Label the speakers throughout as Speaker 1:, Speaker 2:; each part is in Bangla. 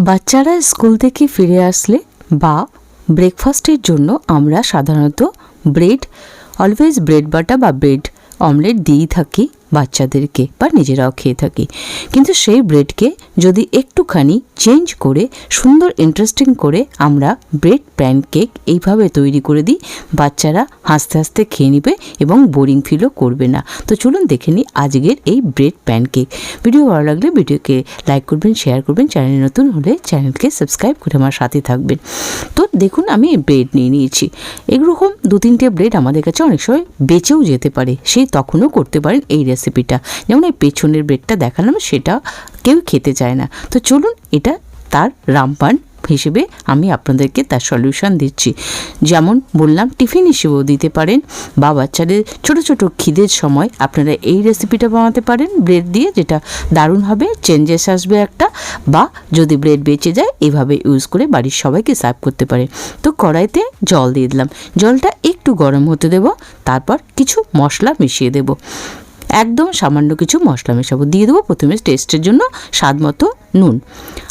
Speaker 1: বাচ্চারা স্কুল থেকে ফিরে আসলে বা ব্রেকফাস্টের জন্য আমরা সাধারণত ব্রেড অলওয়েজ ব্রেড বাটা বা ব্রেড অমলেট দিয়েই থাকি। বাচ্চাদেরকে বা নিজেরাও খেয়ে থাকি। কিন্তু সেই ব্রেডকে যদি একটুখানি চেঞ্জ করে, সুন্দর ইন্টারেস্টিং করে আমরা ব্রেড প্যানকেক এইভাবে তৈরি করে দিই, বাচ্চারা হাসতে হাসতে খেয়ে নেবে এবং বোরিং ফিলও করবে না। তো চলুন দেখে নিই আজকের এই ব্রেড প্যানকেক ভিডিও ভালো লাগলে ভিডিওকে লাইক করবেন শেয়ার করবেন চ্যানেল নতুন হলে চ্যানেলকে সাবস্ক্রাইব করে আমার সাথে থাকবেন। তো দেখুন আমি ব্রেড নিয়ে নিয়েছি। এরকম দু তিনটে ব্রেড আমাদের কাছে অনেক সময় বেঁচেও যেতে পারে, সেই তখনও করতে পারেন এই রেসিপিটা যেমন এই পেছনের ব্রেডটা দেখালাম, সেটা কেউ খেতে চায় না। তো চলুন, এটা তার রামপান হিসেবে আমি আপনাদেরকে তার সলিউশন দিচ্ছি। যেমন বললাম টিফিন হিসেবেও দিতে পারেন বা বাচ্চাদের ছোট ছোট খিদের সময় আপনারা এই রেসিপিটা বানাতে পারেন ব্রেড দিয়ে, যেটা দারুণ হবে চেঞ্জেস আসবে একটা, বা যদি ব্রেড বেঁচে যায়, এভাবে ইউজ করে বাড়ির সবাইকে সার্ভ করতে পারে। তো কড়াইতে জল দিয়ে দিলাম। জলটা একটু গরম হতে দেব, তারপর কিছু মশলা মিশিয়ে দেব। একদম সামান্য কিছু মশলা মেশাবো। দিয়ে দেবো প্রথমে টেস্টের জন্য স্বাদ মতো নুন।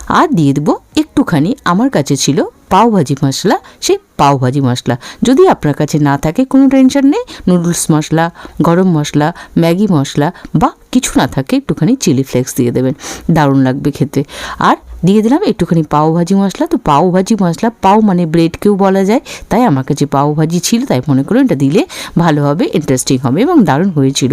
Speaker 1: আর দিয়ে দেবো একটুখানি আমার কাছে ছিল পাওভাজি মশলা, সেই পাওভাজি মশলা। যদি আপনার কাছে না থাকে, কোনো টেনশন নেই নুডলস মশলা, গরম মশলা, ম্যাগি মশলা বা কিছু না থাকে, একটুখানি চিলি ফ্লেক্স দিয়ে দেবেন। দারুণ লাগবে খেতে। আর দিয়ে দিলাম, একটুখানি পাও ভাজি মশলা। তো পাও ভাজি মশলা, পাও মানে ব্রেডকেও বলা যায়। তাই আমার কাছে পাও ভাজি ছিল, তাই মনে করুন এটা দিলে ভালো হবে ইন্টারেস্টিং হবে এবং দারুণ হয়েছিল।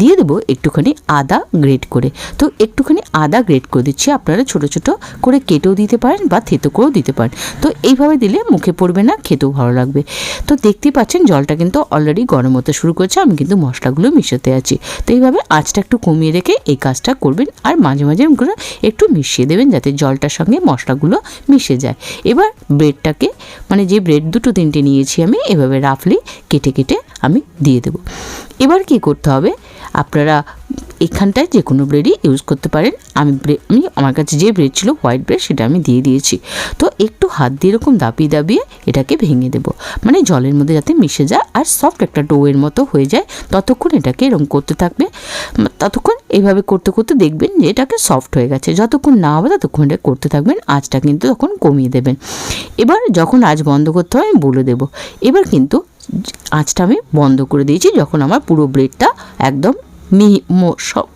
Speaker 1: দিয়ে দেবো একটুখানি আদা গ্রেট করে। তো একটুখানি আদা গ্রেট করে দিচ্ছি, আপনারা ছোট ছোট করে কেটেও দিতে পারেন বা থেতো করেও দিতে পারেন। তো এইভাবে দিলে মুখে পড়বে না, খেতেও ভালো লাগবে। তো দেখতেই পাচ্ছেন জলটা কিন্তু অলরেডি গরম হতে শুরু করেছে, আমি কিন্তু মশলাগুলো মিশাতে আছি। তো এইভাবে আঁচটা একটু কমিয়ে রেখে এই কাজটা করবেন আর মাঝে মাঝে করে একটু মিশিয়ে দেবেন যাতে জলটার সঙ্গে মশলাগুলো মিশে যায়। এবার ব্রেডটাকে মানে যে ব্রেড দুটো তিনটে নিয়েছি আমি, এভাবে রাফলি কেটে কেটে আমি দিয়ে দেব। এবার কি করতে হবে? আপনারা এখানটায় যে কোনো ব্রেডই ইউজ করতে পারেন। আমি আমি আমার কাছে যে ব্রেড ছিল হোয়াইট ব্রেড সেটা আমি দিয়ে দিয়েছি। তো একটু হাত দিয়ে এরকম দাপিয়ে দাবিয়ে এটাকে ভেঙে দেবো। মানে জলের মধ্যে যাতে মিশে যায় আর সফট একটা ডোয়ের মতো হয়ে যায়। ততক্ষণ এটাকে এরকম করতে থাকবে। ততক্ষণ এইভাবে করতে করতে দেখবেন যে এটাকে সফট হয়ে গেছে। যতক্ষণ না হবে ততক্ষণ এটা করতে থাকবেন। আঁচটা কিন্তু তখন কমিয়ে দেবেন। এবার যখন আঁচ বন্ধ করতে হয়, আমি বলে দেবো। এবার কিন্তু আঁচটা আমি বন্ধ করে দিয়েছি। যখন আমার পুরো ব্রেডটা একদম মিহি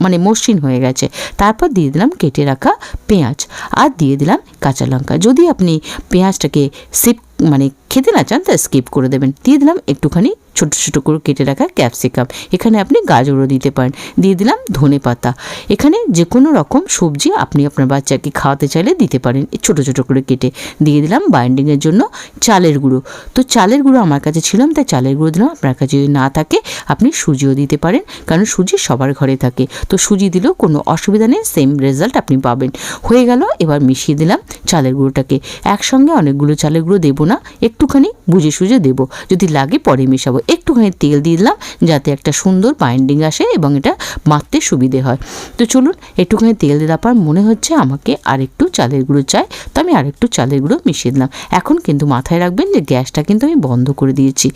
Speaker 1: মানে মসৃণ হয়ে গেছে। তারপর দিয়ে দিলাম কেটে রাখা পেঁয়াজ। আর দিয়ে দিলাম কাঁচা লঙ্কা। যদি আপনি পেঁয়াজটাকে সিপ মানে খেতে না চান, তা স্কিপ করে দেবেন। দিয়ে দিলাম একটুখানি ছোট ছোট করে কেটে রাখা ক্যাপসিকাম এখানে আপনি গাজরও দিতে পারেন। দিয়ে দিলাম ধনে পাতা। এখানে যে কোনো রকম সবজি আপনি আপনার বাচ্চাকে খাওয়াতে চাইলে দিতে পারেন ছোট ছোট করে কেটে। দিয়ে দিলাম বাইন্ডিংয়ের জন্য চালের গুঁড়ো। তো চালের গুঁড়ো আমার কাছে ছিলাম তাই চালের গুঁড়ো দিলাম। আপনার কাছে যদি না থাকে, আপনি সুজিও দিতে পারেন, কারণ সুজি সবার ঘরে থাকে। তো সুজি দিলেও কোনো অসুবিধা নেই সেম রেজাল্ট আপনি পাবেন। হয়ে গেল, এবার মিশিয়ে দিলাম চালের গুঁড়োটাকে। একসঙ্গে অনেকগুলো চালের গুঁড়ো দেবো না একটুখানি বুঝে সুঝে দেবো। যদি লাগে পরে মেশাবো। একটুখানি তেল দিলাম, যাতে একটা সুন্দর বাইন্ডিং আসে এবং এটা মারতে সুবিধে হয়। তো চলুন, একটুখানি তেল দেওয়ার পর মনে হচ্ছে আমাকে আরেকটু চালের গুঁড়ো চাই, তো আমি আরেকটু চালের গুঁড়ো মিশিয়ে দিলাম। এখন কিন্তু মাথায় রাখবেন যে গ্যাসটা কিন্তু আমি বন্ধ করে দিয়েছি।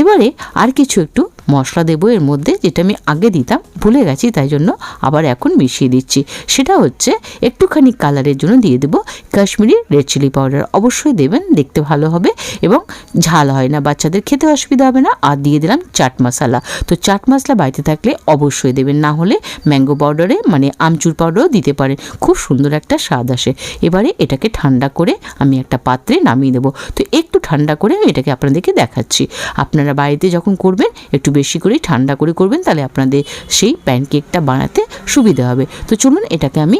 Speaker 1: এবারে আর কিছু একটু মশলা দেবো এর মধ্যে যেটা আমি আগে দিতাম, ভুলে গেছি তাই জন্য আবার এখন মিশিয়ে দিচ্ছি। সেটা হচ্ছে একটুখানি কালারের জন্য দিয়ে দেবো কাশ্মীরি রেড চিলি পাউডার অবশ্যই দেবেন, দেখতে ভালো হবে এবং ঝাল হয় না, বাচ্চাদের খেতে অসুবিধা হবে না। আর দিয়ে দিলাম চাট মশলা। তো চাট মশলা বাড়িতে থাকলে অবশ্যই দেবেন, না হলে ম্যাঙ্গো পাউডারে মানে আমচুর পাউডারও দিতে পারেন। খুব সুন্দর একটা স্বাদ আসে। এবারে এটাকে ঠান্ডা করে আমি একটা পাত্রে নামিয়ে দেবো। তো একটু ঠান্ডা করে আমি এটাকে আপনাদেরকে দেখাচ্ছি। আপনারা বাড়িতে যখন করবেন, একটু বেশি করে ঠান্ডা করে করবেন, তাহলে আপনাদের সেই প্যানকেকটা বানাতে সুবিধা হবে। তো চলুন এটাকে আমি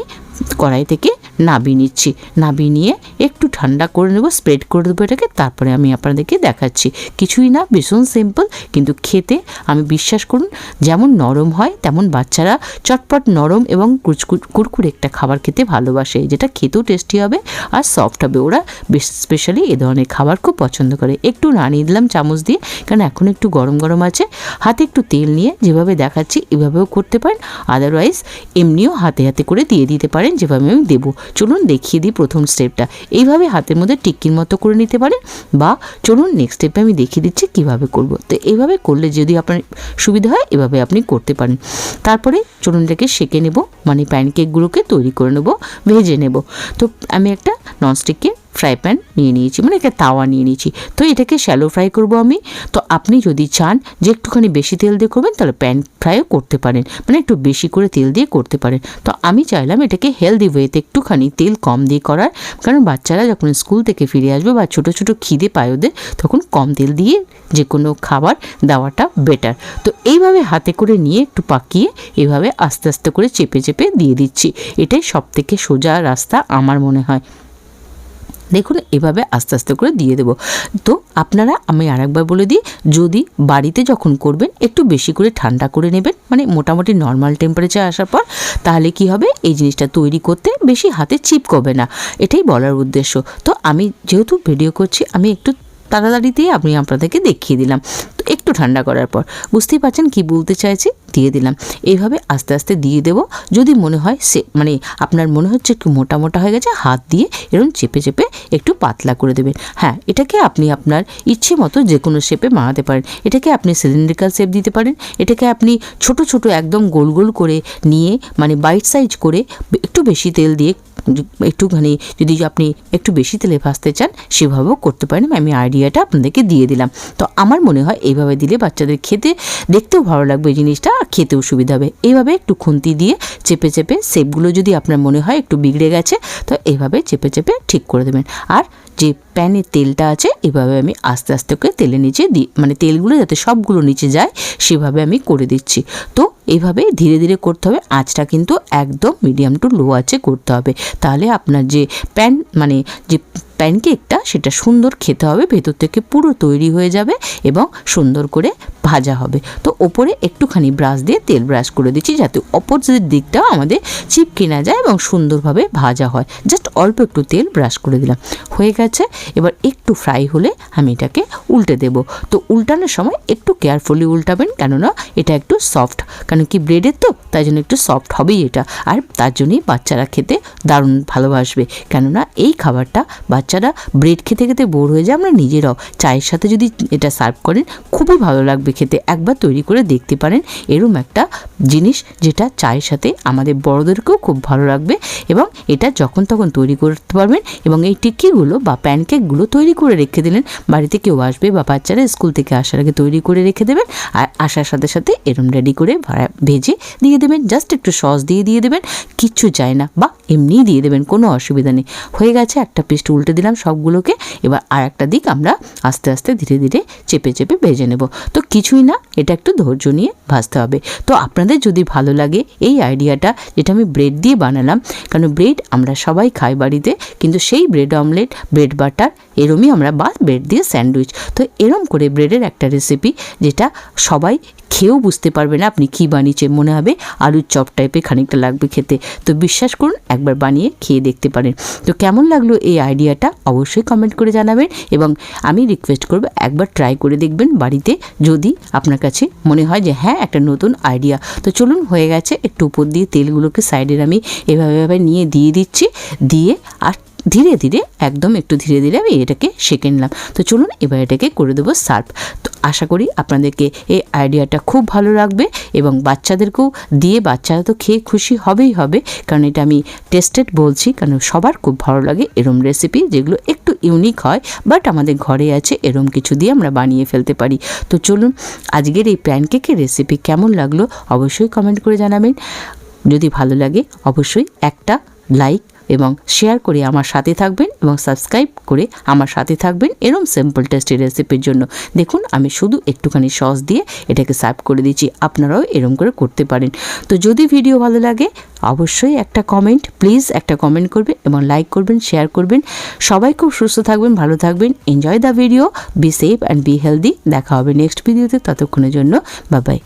Speaker 1: কড়াই থেকে নাবিয়ে নিচ্ছি। নাবিয়ে নিয়ে একটু ঠান্ডা করে নেব স্প্রেড করে দেবো এটাকে, তারপরে আমি আপনাদেরকে দেখাচ্ছি। কিছুই না, ভীষণ সিম্পল কিন্তু খেতে আমি বিশ্বাস করুন, যেমন নরম হয়, তেমন বাচ্চারা চটপট নরম এবং কুরকুরে একটা খাবার খেতে ভালোবাসে, যেটা খেতেও টেস্টি হবে আর সফট হবে। ওরা স্পেশালি এ ধরনের খাবার খুব পছন্দ করে। একটু নাড়িয়ে দিলাম চামচ দিয়ে, কারণ এখন একটু গরম গরম আছে। হাতে একটু তেল নিয়ে যেভাবে দেখাচ্ছি, এভাবেও করতে পারেন আদারওয়াইজ এমনিও হাতে হাতে করে দিয়ে দিতে পারেন যেভাবে আমি দেবো। চলুন দেখিয়ে দিই প্রথম স্টেপটা এইভাবে হাতের মধ্যে টিকির মতো করে নিতে পারেন বা চলুন নেক্সট স্টেপে আমি দেখিয়ে দিচ্ছি কীভাবে করব। তো এইভাবে করলে যদি আপনার সুবিধা হয়, এভাবে আপনি করতে পারেন। তারপরে চলুন এটাকে সেঁকে নেব। মানে প্যানকেকগুলোকে তৈরি করে নেব, ভেজে নেব। তো আমি একটা ননস্টিকের ফ্রাই প্যান নিয়ে নিয়েছি মানে একটা তাওয়া নিয়ে নিয়েছি। তো এটাকে শ্যালো ফ্রাই করব আমি। তো আপনি যদি চান যে একটুখানি বেশি তেল দিয়ে করবেন, তাহলে প্যান ফ্রাইও করতে পারেন। মানে একটু বেশি করে তেল দিয়ে করতে পারেন। তো আমি চাইলাম এটাকে হেলদি ওয়েতে একটুখানি তেল কম দিয়ে করার। কারণ বাচ্চারা যখন স্কুল থেকে ফিরে আসবে বা ছোটো ছোটো খিদে পায় ওদের, তখন কম তেল দিয়ে যে কোনো খাবার দেওয়াটা বেটার তো এইভাবে হাতে করে নিয়ে একটু পাকিয়ে এভাবে আস্তে আস্তে করে চেপে চেপে দিয়ে দিচ্ছি। এটাই সব থেকে সোজা রাস্তা আমার মনে হয়। দেখুন, এভাবে আস্তে আস্তে করে দিয়ে দেবো। তো আপনারা আমি আরেকবার বলে দিই, যদি বাড়িতে যখন করবেন, একটু বেশি করে ঠান্ডা করে নেবেন মানে মোটামুটি নর্মাল টেম্পারেচার আসার পর, তাহলে কি হবে? এই জিনিসটা তৈরি করতে বেশি হাতে চিপকবে না। এটাই বলার উদ্দেশ্য। তো আমি যেহেতু ভিডিও করছি, আমি একটু তাড়াতাড়িতেই আমি আপনাদেরকে দেখিয়ে দিলাম। তো একটু ঠান্ডা করার পর, বুঝতেই পারছেন কি বলতে চাইছি? দিয়ে দিলাম। এইভাবে আস্তে আস্তে দিয়ে দেব। যদি মনে হয় সে মানে আপনার মনে হচ্ছে একটু মোটা মোটা হয়ে গেছে, হাত দিয়ে এরকম চেপে চেপে একটু পাতলা করে দেবেন। হ্যাঁ এটাকে আপনি আপনার ইচ্ছে মতো যে কোনো শেপে বানাতে পারেন। এটাকে আপনি সিলিন্ড্রিক্যাল শেপ দিতে পারেন। এটাকে আপনি ছোট ছোট একদম গোল গোল করে নিয়ে মানে বাইট সাইজ করে একটু বেশি তেল দিয়ে একটুখানি যদি আপনি একটু বেশি তেলে ভাজতে চান, সেভাবেও করতে পারেন। আমি আইডিয়াটা আপনাদেরকে দিয়ে দিলাম। তো আমার মনে হয় এইভাবে দিলে বাচ্চাদের খেতে, দেখতেও ভালো লাগবে এই জিনিসটা, আর খেতেও সুবিধা হবে। এইভাবে একটু খুন্তি দিয়ে চেপে চেপে, সেপগুলো যদি আপনার মনে হয় একটু বিগড়ে গেছে, তো এইভাবে চেপে চেপে ঠিক করে দেবেন। আর যে প্যানে তেলটা আছে, এভাবে আমি আস্তে আস্তে করে তেলে নিচে দিই মানে তেলগুলো যাতে সবগুলো নিচে যায়, সেভাবে আমি করে দিচ্ছি। তো এইভাবে ধীরে ধীরে করতে হবে, আঁচটা কিন্তু একদম মিডিয়াম টু লো আছে করতে হবে। তাহলে আপনার যে প্যান মানে যে প্যানকেকটা সেটা সুন্দর খেতে হবে, ভেতর থেকে পুরো তৈরি হয়ে যাবে এবং সুন্দর করে ভাজা হবে। তো ওপরে একটুখানি ব্রাশ দিয়ে তেল ব্রাশ করে দিচ্ছি যাতে অপোজিট দিকটাও আমাদের চিপকে না যায় এবং সুন্দরভাবে ভাজা হয়। জাস্ট অল্প একটু তেল ব্রাশ করে দিলাম। হয়ে গেছে, এবার একটু ফ্রাই হলে আমি এটাকে উল্টে দেব। তো উল্টানোর সময় একটু কেয়ারফুলি উল্টাবেন, কেননা এটা একটু সফট কারণ কি ব্রেডের তো, তাই জন্য একটু সফট হবেই এটা। আর তার জন্যই বাচ্চারা খেতে দারুণ ভালোবাসবে। কেননা এই খাবারটা বাচ্চারা ব্রেড খেতে খেতে বোর হয়ে যায়, আমরা নিজেরাও চায়ের সাথে যদি এটা সার্ভ করেন, খুবই ভালো লাগবে খেতে। একবার তৈরি করে দেখতে পারেন, এরম একটা জিনিস যেটা চায়ের সাথে আমাদের বড়দেরকেও খুব ভালো লাগবে এবং এটা যখন তখন তৈরি করতে পারবেন এবং এই টিক্কিগুলো বা প্যানকেকগুলো তৈরি করে রেখে দিলেন, বাড়িতে কেউ আসবে বা বাচ্চারা স্কুল থেকে আসার আগে তৈরি করে রেখে দেবেন আর আসার সাথে সাথে এরম রেডি করে ভেজে দিয়ে দেবেন জাস্ট একটু সস দিয়ে দিয়ে দেবেন, কিচ্ছু চাই না বা এমনিই দিয়ে দেবেন, কোনো অসুবিধা নেই। হয়ে গেছে, একটা পিস্ট উল্টে দিলাম, সবগুলোকে এবার আর একটা দিক আমরা আস্তে আস্তে ধীরে ধীরে চেপে চেপে ভেজে নেব। তো কিছুই না, এটা একটু ধৈর্য নিয়ে ভাজতে হবে। তো আপনাদের যদি ভালো লাগে এই আইডিয়াটা, যেটা আমি ব্রেড দিয়ে বানালাম, কারণ ব্রেড আমরা সবাই খাই বাড়িতে, কিন্তু সেই ব্রেড অমলেট, ব্রেড বাটার, এরমই আমরা বা ব্রেড দিয়ে স্যান্ডউইচ। তো এরম করে ব্রেডের একটা রেসিপি, যেটা সবাই খেয়েও বুঝতে পারবে না আপনি কী বানিয়েছেন, মনে হবে আলুর চপ টাইপের খানিকটা লাগবে খেতে। তো বিশ্বাস করুন, একবার বানিয়ে খেয়ে দেখতে পারেন। তো কেমন লাগল এই আইডিয়াটা অবশ্যই কমেন্ট করে জানাবেন এবং আমি রিকোয়েস্ট করব একবার ট্রাই করে দেখবেন বাড়িতে যদি আপনার কাছে মনে হয় যে হ্যাঁ একটা নতুন আইডিয়া তো চলুন, হয়ে গেছে, একটু উপর দিয়ে তেলগুলোকে সাইডের আমি এভাবে এভাবে নিয়ে দিয়ে দিচ্ছি। দিয়ে আর ধীরে ধীরে, একদম একটু ধীরে ধীরে আমি এটাকে সেঁকে নিলাম। তো চলুন এবার এটাকে করে দেবো সার্ভ তো আশা করি আপনাদেরকে এই আইডিয়াটা খুব ভালো লাগবে এবং বাচ্চাদেরকেও দিয়ে বাচ্চারা তো খেয়ে খুশি হবেই হবে। কারণ এটা আমি টেস্টেড বলছি, কারণ সবার খুব ভালো লাগে এরম রেসিপি যেগুলো একটু ইউনিক হয় বাট আমাদের ঘরে আছে এরম কিছু দিয়ে আমরা বানিয়ে ফেলতে পারি। তো চলুন, আজকের এই প্যানকেকের রেসিপি কেমন লাগল অবশ্যই কমেন্ট করে জানাবেন। যদি ভালো লাগে, অবশ্যই একটা লাইক এবং শেয়ার করে আমার সাথে থাকবেন এবং সাবস্ক্রাইব করে আমার সাথে থাকবেন এরম সিম্পল টেস্টি রেসিপির জন্য। দেখুন, আমি শুধু একটুখানি সস দিয়ে এটাকে সার্ভ করে দিচ্ছি। আপনারাও এরম করে করতে পারেন। তো যদি ভিডিও ভালো লাগে, অবশ্যই একটা কমেন্ট প্লিজ একটা কমেন্ট করবেন এবং লাইক করবেন শেয়ার করবেন। সবাই খুব সুস্থ থাকবেন, ভালো থাকবেন। Enjoy the video be safe and be healthy দেখা হবে নেক্সট ভিডিওতে ততক্ষণের জন্য বাবাই